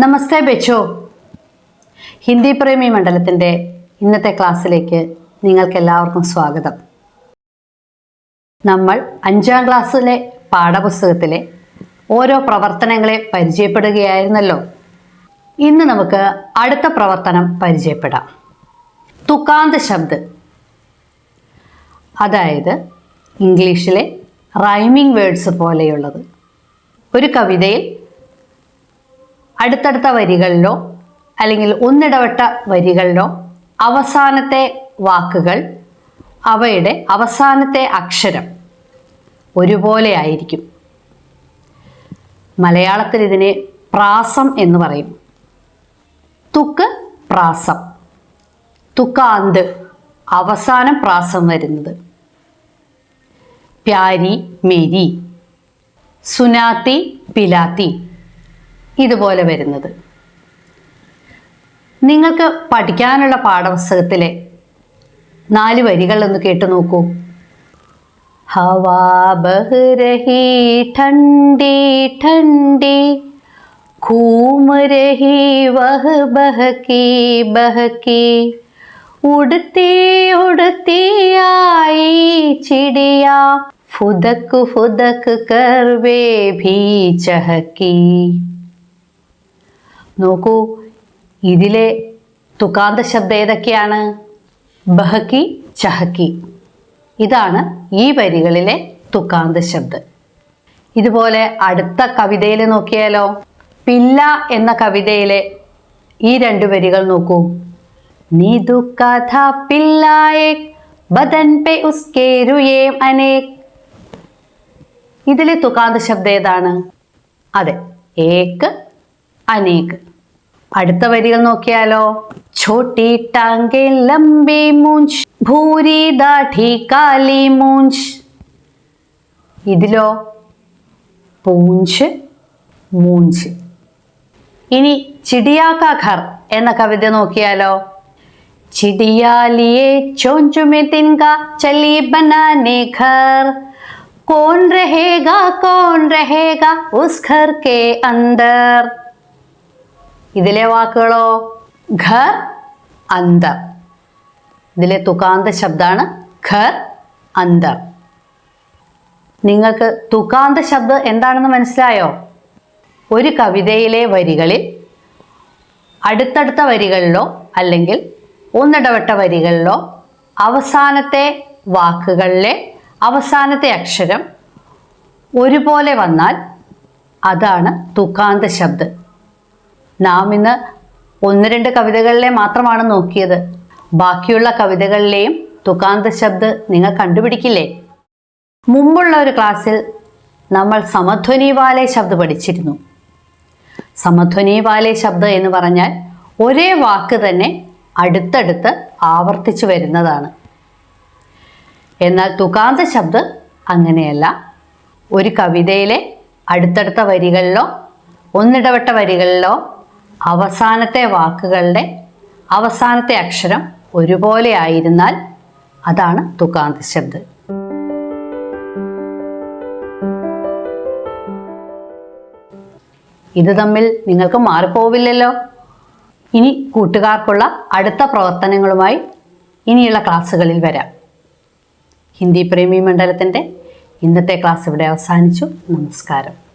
നമസ്തേ ബെച്ചോ. ഹിന്ദി പ്രേമി മണ്ഡലത്തിന്റെ ഇന്നത്തെ ക്ലാസ്സിലേക്ക് നിങ്ങൾക്ക് എല്ലാവർക്കും സ്വാഗതം. നമ്മൾ അഞ്ചാം ക്ലാസ്സിലെ പാഠപുസ്തകത്തിലെ ഓരോ പ്രവർത്തനങ്ങളെ പരിചയപ്പെടുകയായിരുന്നല്ലോ. ഇന്ന് നമുക്ക് അടുത്ത പ്രവർത്തനം പരിചയപ്പെടാം. തുക്കാന്ത് ശബ്ദ്. അതായത് ഇംഗ്ലീഷിലെ റൈമിംഗ് വേർഡ്സ് പോലെയുള്ളത്. ഒരു കവിതയിൽ അടുത്തടുത്ത വരികളിലോ അല്ലെങ്കിൽ ഒന്നിടവട്ട വരികളിലോ അവസാനത്തെ വാക്കുകൾ അവയുടെ അവസാനത്തെ അക്ഷരം ഒരുപോലെ ആയിരിക്കും. മലയാളത്തിൽ ഇതിനെ പ്രാസം എന്ന് പറയും. തുക്ക് പ്രാസം. തുക്കാന്ത്. അവസാനം പ്രാസം വരുന്നത്. പ്യാരി മേരി. സുനാത്തി പിലാത്തി. ഇതുപോലെ വരുന്നത് നിങ്ങൾക്ക് പഠിക്കാനുള്ള പാഠപുസ്തകത്തിലെ നാല് വരികൾ ഒന്ന് കേട്ടു നോക്കൂ ഹവാ ബഹ് രഹി ठंडी ठंडी घूम रही वह बहकी बहकी उड़ती उड़ती आई चिड़िया फुदक फुदक कर वे भी चहकी നോക്കൂ. ഇതിലെ തുകാന്ത ശബ്ദം ഏതൊക്കെയാണ്? ബഹക്കി ചഹക്കി. ഇതാണ് ഈ വരികളിലെ തുക്കാന്ത ശബ്ദം. ഇതുപോലെ അടുത്ത കവിതയിൽ നോക്കിയാലോ? പില്ല എന്ന കവിതയിലെ ഈ രണ്ട് വരികൾ നോക്കൂ. നീ ദുഃഖ ബദൻ പേ അനേക് ഇതിലെ തുകാന്ത ശബ്ദം ഏതാണ്? അതെ ഏക്ക് അനേക്. അടുത്ത വരികൾ നോക്കിയാലോ. ഛോട്ടി ടാങ്കെ ലംബി മൂഞ്ച് ഭൂരി ദാഠി കാലി മൂഞ്ച്. ഇതിലോ പൂഞ്ച് മൂഞ്ച്. ഇനി ചിടിയാക്കാ ഘർ എന്ന കവിത നോക്കിയാലോ. ചിടിയാലിയെ ചോഞ്ചുമേ തിൻക ചലി ബനാനെ ഘർ കോൺ രഹേഗ കോൺ രഹേഗ ഉസ് ഘർ കെ അന്തർ. ഇതിലെ വാക്കുകളോ? ഘർ അന്തർ ഇതിലെ തുകാന്ത ശബ്ദമാണ് ഘർ അന്തർ നിങ്ങൾക്ക് തുകാന്ത ശബ്ദം എന്താണെന്ന് മനസ്സിലായോ? ഒരു കവിതയിലെ വരികളിൽ അടുത്തടുത്ത വരികളിലോ അല്ലെങ്കിൽ ഒന്നിടവട്ട വരികളിലോ അവസാനത്തെ വാക്കുകളിലെ അവസാനത്തെ അക്ഷരം ഒരുപോലെ വന്നാൽ അതാണ് തുകാന്ത ശബ്ദം. നാം ഇന്ന് ഒന്ന് രണ്ട് കവിതകളിലെ മാത്രമാണ് നോക്കിയത്. ബാക്കിയുള്ള കവിതകളിലെയും തുകാന്ത ശബ്ദ് നിങ്ങൾ കണ്ടുപിടിക്കില്ലേ? മുമ്പുള്ള ഒരു ക്ലാസ്സിൽ നമ്മൾ സമധ്വനി വാലെ ശബ്ദ പഠിച്ചിരുന്നു. സമധ്വനി വാലെ ശബ്ദ എന്ന് പറഞ്ഞാൽ ഒരേ വാക്ക് തന്നെ അടുത്തടുത്ത് ആവർത്തിച്ചു വരുന്നതാണ്. എന്നാൽ തുകാന്ത ശബ്ദ അങ്ങനെയല്ല. ഒരു കവിതയിലെ അടുത്തടുത്ത വരികളിലോ ഒന്നിടവട്ട വരികളിലോ അവസാനത്തെ വാക്കുകളുടെ അവസാനത്തെ അക്ഷരം ഒരുപോലെ ആയിരുന്നാൽ അതാണ് തുകാന്ത ശബ്ദ്. ഇത് തമ്മിൽ നിങ്ങൾക്ക് മാറിപ്പോവില്ലല്ലോ? ഇനി കൂട്ടുകാർക്കുള്ള അടുത്ത പ്രവർത്തനങ്ങളുമായി ഇനിയുള്ള ക്ലാസ്സുകളിൽ വരാം. ഹിന്ദി പ്രേമി മണ്ഡലത്തിന്റെ ഇന്നത്തെ ക്ലാസ് ഇവിടെ അവസാനിച്ചു. നമസ്കാരം.